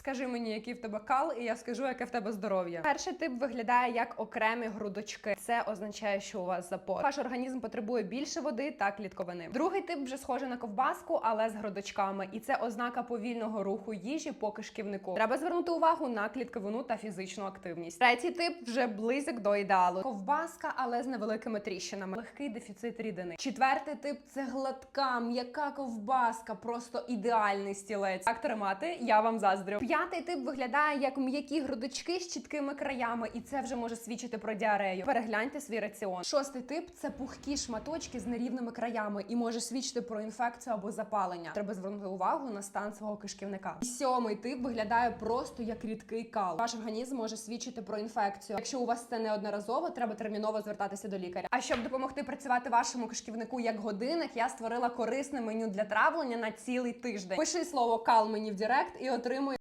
Скажи мені, який в тебе кал, і я скажу, яке в тебе здоров'я. Перший тип виглядає як окремі грудочки. Це означає, що у вас запор. Ваш організм потребує більше води та клітковини. Другий тип вже схожий на ковбаску, але з грудочками, і це ознака повільного руху їжі по кишківнику. Треба звернути увагу на клітковину та фізичну активність. Третій тип вже близьок до ідеалу. Ковбаска, але з невеликими тріщинами. Легкий дефіцит рідини. Четвертий тип це гладка, м'яка ковбаска, просто ідеальний стілець. Так тримати, я вам заздрю. П'ятий тип виглядає як м'які грудочки з чіткими краями, і це вже може свідчити про діарею. Перегляньте свій раціон. Шостий тип це пухкі шматочки з нерівними краями і може свідчити про інфекцію або запалення. Треба звернути увагу на стан свого кишківника. Сьомий тип виглядає просто як рідкий кал. Ваш організм може свідчити про інфекцію. Якщо у вас це неодноразово, треба терміново звертатися до лікаря. А щоб допомогти працювати вашому кишківнику як годинник, я створила корисне меню для травлення на цілий тиждень. Пиши слово кал мені в Директ і отримуй